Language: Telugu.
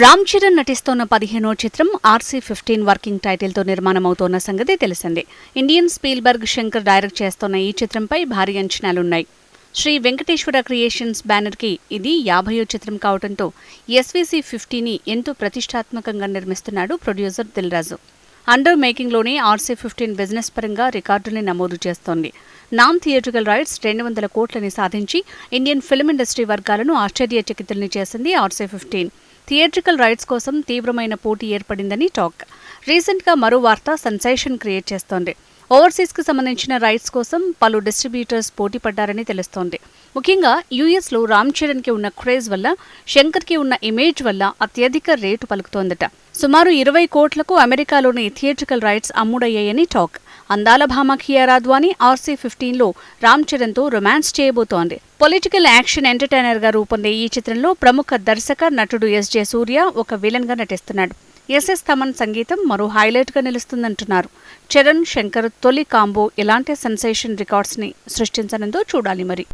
రామ్ చరణ్ నటిస్తోన్న పదిహేనో చిత్రం ఆర్సీ ఫిఫ్టీన్ వర్కింగ్ టైటిల్తో నిర్మాణం అవుతోన్న సంగతి తెలిసిందే. ఇండియన్ స్పీల్బర్గ్ శంకర్ డైరెక్ట్ చేస్తోన్న ఈ చిత్రంపై భారీ అంచనాలున్నాయి. శ్రీ వెంకటేశ్వర క్రియేషన్స్ బ్యానర్కి ఇది యాభయో చిత్రం కావడంతో ఎస్వీసీ ఫిఫ్టీని ఎంతో ప్రతిష్టాత్మకంగా నిర్మిస్తున్నాడు ప్రొడ్యూసర్ దిల్రాజు. అండర్ మేకింగ్లోనే ఆర్సీ ఫిఫ్టీన్ బిజినెస్ పరంగా రికార్డుల్ని నమోదు చేస్తోంది. నాన్ థియేట్రికల్ రైట్స్ రెండు వందల కోట్లని సాధించి ఇండియన్ ఫిల్మ్ ఇండస్ట్రీ వర్గాలను ఆశ్చర్యచకితుల్ని చేసింది ఆర్సీ ఫిఫ్టీన్. థియేట్రికల్ రైట్స్ కోసం తీవ్రమైన పోటీ ఏర్పడిందని టాక్. రీసెంట్గా మరో వార్త సెన్సేషన్ క్రియేట్ చేస్తోంది. ఓవర్సీస్కు సంబంధించిన రైట్స్ కోసం పలు డిస్ట్రిబ్యూటర్స్ పోటీ పడ్డారని తెలుస్తోంది. ముఖ్యంగా యూఎస్లో రామ్ చరణ్కి ఉన్న క్రేజ్ వల్ల శంకర్కి ఉన్న ఇమేజ్ వల్ల అత్యధిక రేటు పలుకుతోందట. సుమారు ఇరవై కోట్లకు అమెరికాలోని థియేట్రికల్ రైట్స్ అమ్ముడయ్యాయని టాక్. అందాల భామ కియారా అద్వానీ ఆర్సీ ఫిఫ్టీన్లో రామ్ చరణ్తో రొమాన్స్ చేయబోతోంది. పొలిటికల్ యాక్షన్ ఎంటర్టైనర్గా రూపొందే ఈ చిత్రంలో ప్రముఖ దర్శక నటుడు ఎస్ జే సూర్య ఒక విలన్గా నటిస్తున్నాడు. ఎస్ఎస్ తమన్ సంగీతం మరో హైలైట్గా నిలుస్తుందంటున్నారు. చరణ్ శంకర్ తొలి కాంబో ఎలాంటి సెన్సేషన్ రికార్డ్స్ని సృష్టించనుందో చూడాలి మరి.